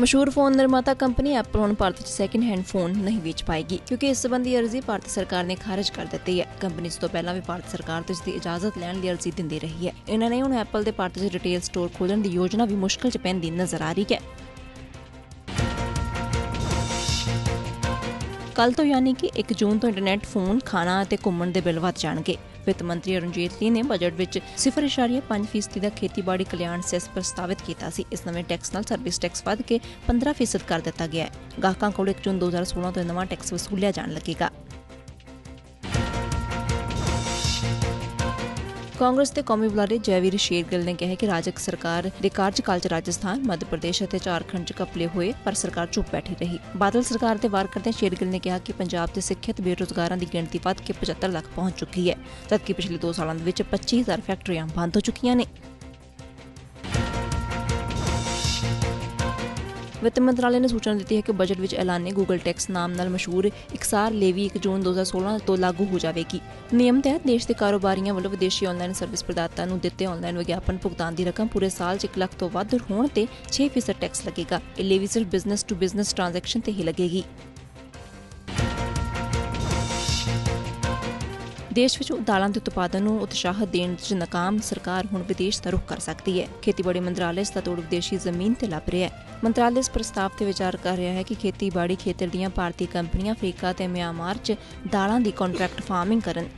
ਮਸ਼ਹੂਰ ਫੋਨ ਨਿਰਮਾਤਾ company Apple ਹੁਣ ਭਾਰਤ 'ਚ ਸੈਕਿੰਡ ਹੈਂਡ ਫੋਨ ਨਹੀਂ ਵੇਚ ਪਾਏਗੀ, ਕਿਉਂਕਿ ਇਸ ਸੰਬੰਧੀ ਅਰਜ਼ੀ ਭਾਰਤ ਸਰਕਾਰ ਨੇ ਖਾਰਜ ਕਰ ਦਿੱਤੀ ਹੈ। ਕੰਪਨੀ ਇਸ ਤੋਂ ਪਹਿਲਾਂ ਵੀ ਭਾਰਤ ਸਰਕਾਰ ਤੋਂ ਇਸ ਦੀ ਇਜਾਜ਼ਤ ਲੈਣ ਦੀ ਅਰਜ਼ੀ ਦਿੰਦੀ ਰਹੀ ਹੈ। ਇਹਨਾਂ ਨੇ ਹੁਣ ਐਪਲ ਦੇ ਭਾਰਤ 'ਚ ਰਿਟੇਲ ਸਟੋਰ ਖੋਲ੍ਹਣ ਦੀ ਯੋਜਨਾ ਵੀ ਮੁਸ਼ਕਲ 'ਚ ਪੈਂਦੀ ਨਜ਼ਰ ਆ ਰਹੀ ਹੈ। ਕੱਲ ਤੋਂ ਯਾਨੀ ਕਿ 1 ਜੂਨ ਤੋਂ ਇੰਟਰਨੈਟ ਫੋਨ ਖਾਣਾ ਅਤੇ ਘੁੰਮਣ ਦੇ ਬਿੱਲ ਵੱਧ ਜਾਣਗੇ। ਵਿੱਤ ਮੰਤਰੀ ਅਰੁਣ ਜੇਤਲੀ ਨੇ ਬਜਟ ਵਿੱਚ 0.5% ਦਾ ਖੇਤੀਬਾੜੀ ਕਲਿਆਣ ਸੈਸ ਪ੍ਰਸਤਾਵਿਤ ਕੀਤਾ ਸੀ। ਇਸ ਨਵੇਂ ਟੈਕਸ ਨਾਲ ਸਰਵਿਸ ਟੈਕਸ ਵੱਧ ਕੇ 15% ਕਰ ਦਿੱਤਾ ਗਿਆ ਹੈ। ਗਾਹਕਾਂ ਕੋਲ 1 ਜੂਨ 2016 ਤੋਂ ਇਹ ਨਵਾਂ ਟੈਕਸ ਵਸੂਲਿਆ ਜਾਣ ਲੱਗੇਗਾ। ਕਾਂਗਰਸ ਦੇ ਕੌਮੀ ਬੁਲਾਰੇ ਜੈਵੀਰ ਸ਼ੇਰਗਿੱਲ ਨੇ ਕਿਹਾ ਕਿ ਰਾਜਕ ਸਰਕਾਰ ਦੇ ਕਾਰਜਕਾਲ 'ਚ ਰਾਜਸਥਾਨ, ਮੱਧ ਪ੍ਰਦੇਸ਼ ਅਤੇ ਝਾਰਖੰਡ 'ਚ ਕਪਲੇ ਹੋਏ, ਪਰ ਸਰਕਾਰ ਚੁੱਪ ਬੈਠੀ ਰਹੀ। ਬਾਦਲ ਸਰਕਾਰ ਤੇ ਵਾਰ ਕਰਦਿਆਂ ਸ਼ੇਰਗਿੱਲ ਨੇ ਕਿਹਾ ਕਿ ਪੰਜਾਬ ਦੇ ਸਿੱਖਿਅਤ ਬੇਰੁਜ਼ਗਾਰਾਂ ਦੀ ਗਿਣਤੀ ਵੱਧ ਕੇ 75 ਲੱਖ ਪਹੁੰਚ ਚੁੱਕੀ ਹੈ, ਜਦਕਿ ਪਿਛਲੇ 2 ਸਾਲਾਂ ਦੇ ਵਿੱਚ 25000 ਫੈਕਟਰੀਆਂ ਬੰਦ ਹੋ ਚੁੱਕੀਆਂ ਨੇ। ਵਿੱਤ ਮੰਤਰਾਲੇ ਨੇ ਸੂਚਨਾ ਦਿੱਤੀ ਹੈ ਕਿ ਬਜਟ ਵਿੱਚ ਐਲਾਨੇ ਗੂਗਲ ਟੈਕਸ ਨਾਮ ਨਾਲ ਮਸ਼ਹੂਰ ਇਕਸਾਰ ਲੇਵੀ 1 ਜੂਨ 2016 ਤੋਂ ਲਾਗੂ ਹੋ ਜਾਵੇਗੀ। ਨਿਯਮ ਤਹਿਤ ਦੇਸ਼ ਦੇ ਕਾਰੋਬਾਰੀਆਂ ਵੱਲੋਂ ਵਿਦੇਸ਼ੀ ਆਨਲਾਈਨ ਸਰਵਿਸ ਪ੍ਰਦਾਤਾ ਨੂੰ ਦਿੱਤੇ ਆਨਲਾਈਨ ਵਿਗਿਆਪਨ ਭੁਗਤਾਨ ਦੀ ਰਕਮ ਪੂਰੇ ਸਾਲ 'ਚ 1 ਲੱਖ ਤੋਂ ਵੱਧ ਹੋਣ ਤੇ 6% ਟੈਕਸ ਲੱਗੇਗਾ। ਇਹ ਲੇਵੀ ਸਿਰਫ ਬਿਜ਼ਨਸ ਟੂ ਬਿਜ਼ਨਸ ਟ੍ਰਾਂਜੈਕਸ਼ਨ ਤੇ ਹੀ ਲੱਗੇਗੀ। ਦੇਸ਼ ਵਿੱਚ ਦਾਲਾਂ ਦੇ ਉਤਪਾਦਨ ਨੂੰ ਉਤਸ਼ਾਹ ਦੇਣ 'ਚ ਨਾਕਾਮ ਸਰਕਾਰ ਹੁਣ ਵਿਦੇਸ਼ ਦਾ ਰੁਖ ਕਰ ਸਕਦੀ ਹੈ। ਖੇਤੀਬਾੜੀ ਮੰਤਰਾਲੇ ਇਸ ਦਾ ਤੋੜ ਵਿਦੇਸ਼ੀ ਜ਼ਮੀਨ ਤੇ ਲੱਭ ਰਿਹਾ ਹੈ। ਮੰਤਰਾਲੇ ਇਸ ਪ੍ਰਸਤਾਵ ਤੇ ਵਿਚਾਰ ਕਰ ਰਿਹਾ ਹੈ ਕਿ ਖੇਤੀਬਾੜੀ ਖੇਤਰ ਦੀਆਂ ਭਾਰਤੀ ਕੰਪਨੀਆਂ ਅਫਰੀਕਾ ਤੇ ਮਿਆਂਮਾਰ 'ਚ ਦਾਲਾਂ ਦੀ ਕੰਟਰੈਕਟ ਫਾਰਮਿੰਗ ਕਰਨ।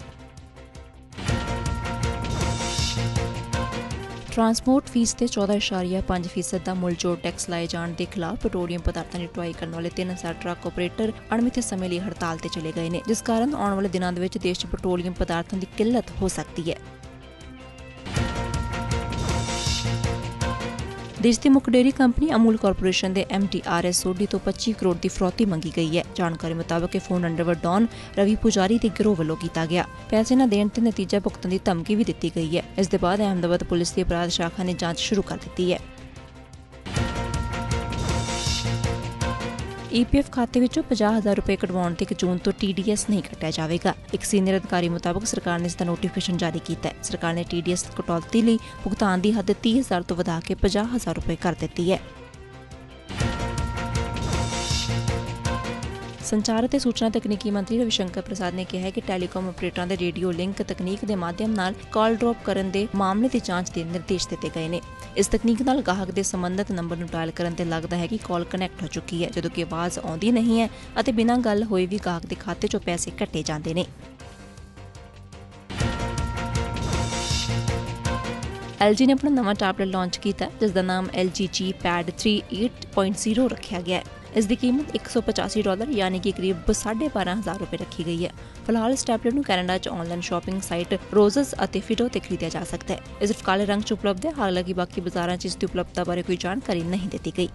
ਟਰਾਂਸਪੋਰਟ ਫੀਸ ਤੇ 14.5% ਦਾ ਮੁੱਲ ਜੋੜ ਟੈਕਸ ਲਾਏ ਜਾਣ ਦੇ ਖਿਲਾਫ ਪੈਟਰੋਲੀਅਮ ਪਦਾਰਥਾਂ ਦੀ ਢੁਆਈ ਕਰਨ ਵਾਲੇ 3000 ਟਰੱਕ ਆਪਰੇਟਰ ਅਣਮਿੱਥੇ ਸਮੇਂ ਲਈ ਹੜਤਾਲ ਤੇ ਚਲੇ ਗਏ ਨੇ, ਜਿਸ ਕਾਰਨ ਆਉਣ ਵਾਲੇ ਦਿਨਾਂ ਦੇ ਵਿੱਚ ਦੇਸ਼ 'ਚ ਪੈਟਰੋਲੀਅਮ ਪਦਾਰਥਾਂ ਦੀ ਕਿੱਲਤ ਹੋ ਸਕਦੀ ਹੈ। ਦੇਸ਼ ਦੀ ਮੁੱਖ ਡੇਅਰੀ ਕੰਪਨੀ ਅਮੂਲ ਕਾਰਪੋਰੇਸ਼ਨ ਦੇ ਐਮਟੀਆਰਐਸ ਸੋਢੀ ਤੋਂ 25 ਕਰੋੜ ਦੀ ਫਰੋਤੀ ਮੰਗੀ ਗਈ ਹੈ। ਜਾਣਕਾਰੀ ਮੁਤਾਬਕ ਇਹ ਫੋਨ ਅੰਡਰਵਰ ਡੌਨ ਰਵੀ ਪੁਜਾਰੀ ਦੇ ਗਿਰੋਹ ਵੱਲੋਂ ਕੀਤਾ ਗਿਆ। ਪੈਸੇ ਨਾ ਦੇਣ ਤੇ ਨਤੀਜਾ ਭੁਗਤਣ ਦੀ ਧਮਕੀ ਵੀ ਦਿੱਤੀ ਗਈ ਹੈ। ਇਸ ਦੇ ਬਾਅਦ ਅਹਿਮਦਾਬਾਦ ਪੁਲਿਸ ਦੀ ਅਪਰਾਧ ਸ਼ਾਖਾ ਨੇ ਜਾਂਚ ਸ਼ੁਰੂ ਕਰ ਦਿੱਤੀ ਹੈ। ਈਪੀਐਫ ਖਾਤੇ ਵਿੱਚੋਂ 50000 ਰੁਪਏ ਕਢਵਾਉਣ ਤੇ 1 ਜੂਨ ਤੋਂ ਟੀਡੀਐਸ ਨਹੀਂ ਕੱਟਿਆ ਜਾਵੇਗਾ। ਇੱਕ ਸੀਨੀਅਰ ਅਧਿਕਾਰੀ ਮੁਤਾਬਕ ਸਰਕਾਰ ਨੇ ਇਸ ਦਾ ਨੋਟੀਫਿਕੇਸ਼ਨ ਜਾਰੀ ਕੀਤਾ ਹੈ। ਸਰਕਾਰ ਨੇ ਟੀਡੀਐਸ ਕਟੌਤੀ ਲਈ ਭੁਗਤਾਨ ਦੀ ਹੱਦ 30000 ਤੋਂ ਵਧਾ ਕੇ 50000 ਰੁਪਏ ਕਰ ਦਿੱਤੀ ਹੈ। ਸੰਚਾਰ ਅਤੇ ਸੂਚਨਾ ਤਕਨੀਕੀ ਮੰਤਰੀ ਰਵਿਸ਼ੰਕਰ ਪ੍ਰਸਾਦ ਨੇ ਕਿਹਾ ਹੈ ਕਿ ਟੈਲੀਕਾਮ ਆਪਰੇਟਰਾਂ ਦੇ ਰੇਡੀਓ ਲਿੰਕ ਤਕਨੀਕ ਦੇ ਮਾਧਿਅਮ ਨਾਲ ਕਾਲ ਡ੍ਰੌਪ ਕਰਨ ਦੇ ਮਾਮਲੇ ਦੀ ਜਾਂਚ ਦੇ ਨਿਰਦੇਸ਼ ਦਿੱਤੇ ਗਏ ਨੇ। ਇਸ ਤਕਨੀਕ ਨਾਲ ਗਾਹਕ ਦੇ ਸੰਬੰਧਿਤ ਨੰਬਰ ਨੂੰ ਡਾਇਲ ਕਰਨ ਤੇ ਲੱਗਦਾ ਹੈ ਕਿ ਕਾਲ ਕਨੈਕਟ ਹੋ ਚੁੱਕੀ ਹੈ, ਜਦੋਂ ਕਿ ਆਵਾਜ਼ ਆਉਂਦੀ ਨਹੀਂ ਹੈ ਅਤੇ ਬਿਨਾਂ ਗੱਲ ਹੋਏ ਵੀ ਗਾਹਕ ਦੇ ਖਾਤੇ 'ਚੋਂ ਪੈਸੇ ਕੱਟੇ ਜਾਂਦੇ ਨੇ। LG ਨੇ ਆਪਣਾ ਨਵਾਂ ਟੈਬਲੇਟ ਲਾਂਚ ਕੀਤਾ ਜਿਸ ਦਾ ਨਾਮ LG G Pad 3 8.0 ਰੱਖਿਆ ਗਿਆ ਹੈ। ਇਸ ਦੀ ਕੀਮਤ 185 ਡਾਲਰ, ਯਾਨੀ ਕਿ ਕਰੀਬ 12500 ਰੁਪਏ ਰੱਖੀ ਗਈ ਹੈ। ਫਿਲਹਾਲ ਇਸ ਟੈਬਲੇਟ ਨੂੰ ਕੈਨੇਡਾ 'ਚ ਆਨਲਾਈਨ ਸ਼ਾਪਿੰਗ ਸਾਈਟ ਰੋਜ਼ਸ ਅਤੇ ਫਿਡੋ ਤੇ ਖਰੀਦਿਆ ਜਾ ਸਕਦਾ ਹੈ। ਇਸ ਸਿਰਫ ਕਾਲੇ ਰੰਗ 'ਚ ਉਪਲਬਧ ਹੈ। ਹਾਲਾਂਕਿ ਬਾਕੀ ਬਾਜ਼ਾਰਾਂ 'ਚ ਇਸ ਦੀ ਉਪਲਬਧਤਾ ਬਾਰੇ ਕੋਈ ਜਾਣਕਾਰੀ ਨਹੀਂ ਦਿੱਤੀ ਗਈ।